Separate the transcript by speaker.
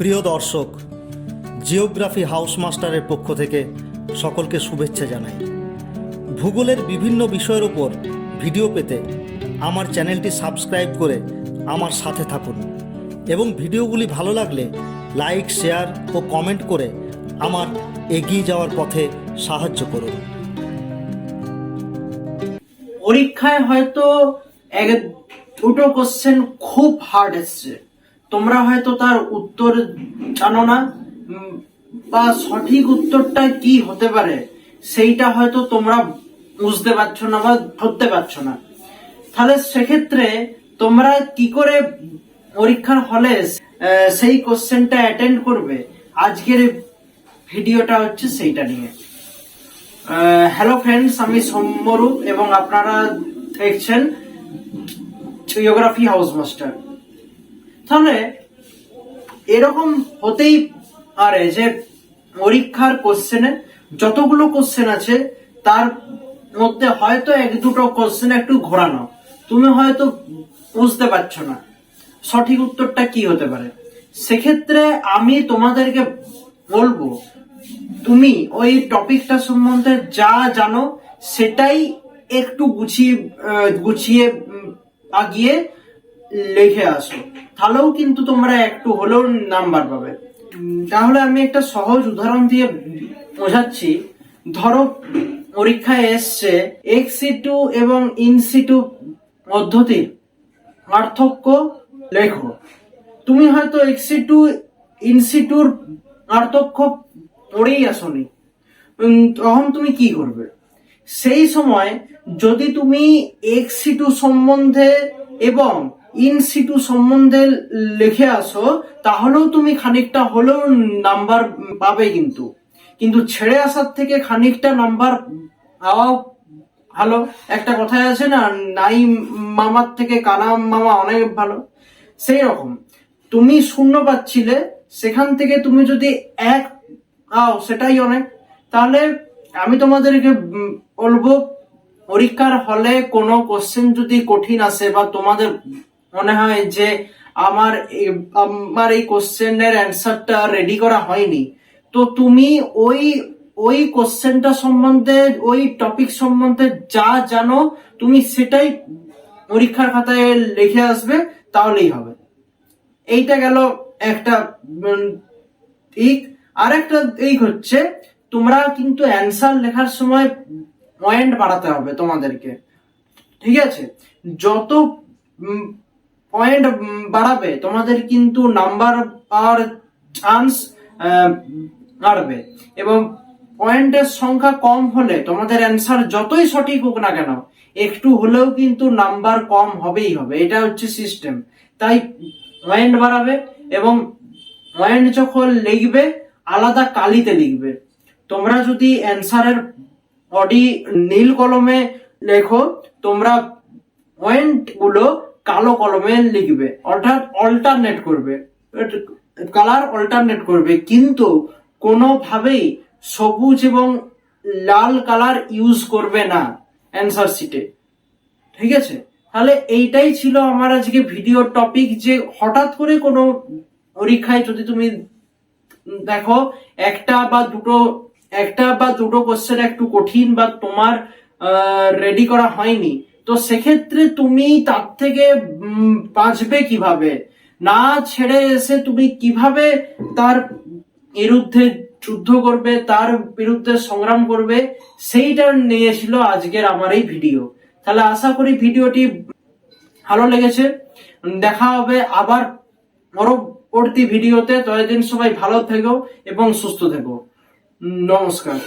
Speaker 1: প্রিয় দর্শক, geography house মাস্টারের পক্ষ থেকে সকলকে শুভেচ্ছা জানাই। ভূগোলের বিভিন্ন বিষয়ের ওপর ভিডিও পেতে আমার চ্যানেলটি সাবস্ক্রাইব করে আমার সাথে থাকুন এবং ভিডিওগুলি ভালো লাগলে লাইক, শেয়ার ও কমেন্ট করে আমার এগিয়ে যাওয়ার পথে সাহায্য করুন।
Speaker 2: পরীক্ষায় হয়তো এক দুটো কোশ্চেন খুব হার্ড এসছে। তোমরা হয়তো তার উত্তর জানো না বা সঠিক উত্তরটা কি হতে পারে, সেইটা হয়তো তোমরা বুঝতে পারছ না বা ধরতে পারছ না। তাহলে সেক্ষেত্রে তোমরা কি করে পরীক্ষার হলে সেই কোশ্চেনটা অ্যাটেন্ড করবে? আজকের ভিডিওটা হচ্ছে সেইটা নিয়ে। হ্যালো ফ্রেন্ডস, আমি সৌম্যরূপ এবং আপনারা দেখছেন জিওগ্রাফি হাউস মাস্টার তাহলে এরকম হতেই পারে যে পরীক্ষার কোশ্চেনে যতগুলো কোশ্চেন আছে, তার মধ্যে হয়তো এক দুটো কোশ্চেন একটু ঘোরানো। তুমি হয়তো বুঝতে পারছ না। সঠিক উত্তরটা কি হতে পারে? সেক্ষেত্রে আমি তোমাদেরকে বলব, তুমি ওই টপিকটা সম্বন্ধে যা জানো, সেটাই একটু গুছিয়ে গুছিয়ে আগিয়ে লিখে আসো। তাহলেও কিন্তু তোমরা একটু হলেও নাম্বার পাবে। তাহলে আমি একটা সহজ উদাহরণ দিয়ে বোঝাচ্ছি। ধরো, পরীক্ষায় এসছে এক্স টু এবং ইনসিটু পদ্ধতির পার্থক্য লেখো। তুমি হয়তো এক্সিটু ইনসিটুর পার্থক্য পড়েই আসনি। তখন তুমি কি করবে? সেই সময় যদি তুমি এক্সিটু সম্বন্ধে এবং ইনসিটু সম্বন্ধে লিখে আসো, তাহলেও তুমি খানিকটা হলেও নাম্বার পাবে কিন্তু। কিন্তু ছেড়ে আসার থেকে খানিকটা নাম্বার পাওয়াও ভালো। একটা কথায় আছে না নাই মামার থেকে কানা মামা অনেক ভালো। সেই রকম। তুমি শূন্য পাচ্ছিলে, সেখান থেকে তুমি যদি এক পাও, সেটাই অনেক। তাহলে আমি তোমাদেরকে বলব, পরীক্ষার হলে কোনো কোশ্চেন যদি কঠিন আসে বা তোমাদের মনে হয় যে আমার আমার এই কোশ্চেনের অ্যান্সারটা রেডি করা হয়নি। তো তুমি ওই ওই কোশ্চেনটা সম্বন্ধে, ওই টপিক সম্বন্ধে যা জানো, তুমি সেটাই পরীক্ষার খাতায় লিখে আসবে, তাহলেই হবে। এইটা গেল একটা ঠিক। আর একটা এই হচ্ছে, তোমরা কিন্তু অ্যান্সার লেখার সময় পয়েন্ট বাড়াতে হবে তোমাদেরকে। ঠিক আছে? যত পয়েন্ট বাড়াবে, তোমাদের কিন্তু নাম্বার পাওয়ার চান্স বাড়বে। এবং পয়েন্টের সংখ্যা কম হলে তোমাদের অ্যান্সার যতই সঠিক হোক না কেন, একটু হলেও কিন্তু নাম্বার কম হবেই হবে। এটা হচ্ছে সিস্টেম তাই পয়েন্ট বাড়াবে এবং পয়েন্ট যখন লিখবে, আলাদা কালিতে লিখবে। তোমরা যদি অ্যান্সারের বডি নীল কলমে লেখো, তোমরা পয়েন্টগুলো কালো কলমে লিখবে, অর্থাৎ অল্টারনেট করবে। কালার অল্টারনেট করবে, কিন্তু কোনোভাবেই সবুজ এবং লাল কালার ইউজ করবে না অ্যান্সার শিটে ঠিক আছে? তাহলে এইটাই ছিল আমার আজকে ভিডিও টপিক যে হঠাৎ করে কোনো পরীক্ষায় যদি তুমি দেখো, একটা বা দুটো, একটা বা দুটো কোশ্চেন একটু কঠিন বা তোমার রেডি করা হয়নি তো সেক্ষেত্রে তুমি তার থেকে বাঁচবে কীভাবে? না ছেড়ে এসে তুমি কীভাবে তার বিরুদ্ধে যুদ্ধ করবে, তার বিরুদ্ধে সংগ্রাম করবে, সেইটা নিয়েছিল আজকের আমার এই ভিডিও। তাহলে আশা করি ভিডিওটি ভালো লেগেছে। দেখা হবে আবার পরবর্তী ভিডিওতে। ততদিন সবাই ভালো থেকো এবং সুস্থ থেকো। নমস্কার।